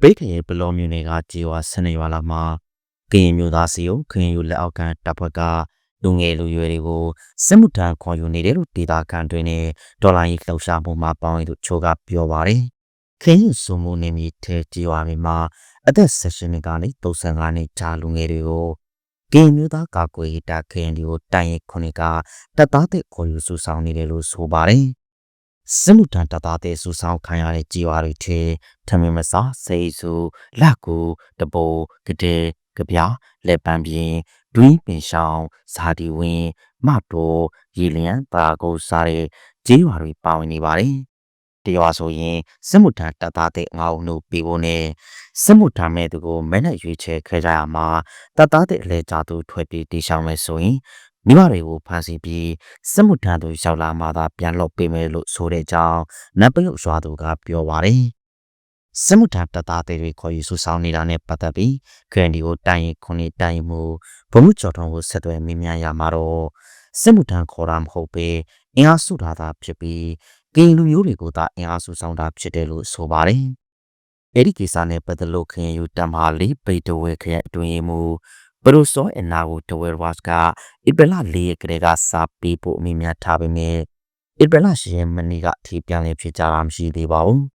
ပိတ်ခရင်ဘလောမြူနယ်ကကြေးဝါဆနေရွာလာမှာကရင်မျိုးသားစီယုံခရင်ယူလက်အောက်ခံတပ်ဖွဲ့ကလူငယ်လူရွယ်တွေကိုစစ်မှုထမ်းခေါ်ယူနေတယ်လို့ဒေတာခံတွင်နဲ့ဒေါ်လာကြီးလှုပ်ရှားမှုမှာပေါင်းရသူချိုးကပြောပါတယ်ခရင်ယူစုံမှုနေမီထဲကြေးဝါမီမှာအသက်16နှစ်ကနေ35နှစ်ကြာလူငယ်တွေကိုကရင်မျိုးသားကာကွယ်ရေးတပ်ခရင်ဒီကိုတိုင်ရင်ခုနှစ်ကတပ်သားတဲ့ခေါ်ယူစုဆောင်နေတယ်လို့ဆိုပါတယ် စစ်မှုထမ်းတပ်သားတဲ့စုဆောင်ခံရတဲ့ကြေးဝါတွေထဲထမင်းမစားစိတ်စုလက်ကူတပိုးကတဲ့ကပြလက်ပန်းပြင်းဒွင်းပင်ဆောင်ဇာတိဝင်းမတော်ရေလျံတာကုတ်စားတဲ့ကြေးရွာတွေပါဝင်နေပါတယ်။တရွာဆိုရင်စစ်မှုထမ်းတပ်သားတဲ့ငါးဦးတို့ပြီးဖို့နဲ့စစ်မှုထမ်းမဲ့သူကိုမဲနဲ့ရွေးချယ်ခဲ့ကြရမှာတပ်သားတဲ့အလဲကြသူထွက်ပြေးတေရှောင်မယ်ဆိုရင် မိဘတွေကိုဖမ်းဆီးပြီးစစ်မှုထမ်းသူရောက်လာမှသာပြန်လွှတ်ပေးမယ်လို့ဆိုတဲ့အကြောင်းနတ်ပယုတ်ရွာသူကပြောပါတယ်။စစ်မှုထမ်းတပ်သားတွေခေါ်ယူဆူဆောင်နေတာနဲ့ပတ်သက်ပြီးခရန်ဒီကိုတိုင်ရင်ခုနှစ်တိုင်ရင်မှုဘုံမှုကျော်တော်ကိုဆက်သွယ်မိမြန်ရမှာတော့စစ်မှုထမ်းခေါ်တာမဟုတ်ပဲအင်အားစုထားတာဖြစ်ပြီးကရင်လူမျိုးတွေကိုသာအင်အားစုဆောင်တာဖြစ်တယ်လို့ဆိုပါတယ်။အဲ့ဒီကိစ္စနဲ့ပတ်သက်လို့ခရင်ယူတမ်ဟာလေးပိတ်တဝဲခရက်အတွင်းမှု ပရိုစောအနာကိုတဝဲဝတ်ကဣပလာလေးကလေးကစာပေးဖို့အမိများထားပေမဲ့ဣပလာရှိရဲ့မနီကအထီးပြန်လည်ဖြစ်ကြတာမရှိသေးပါဘူး။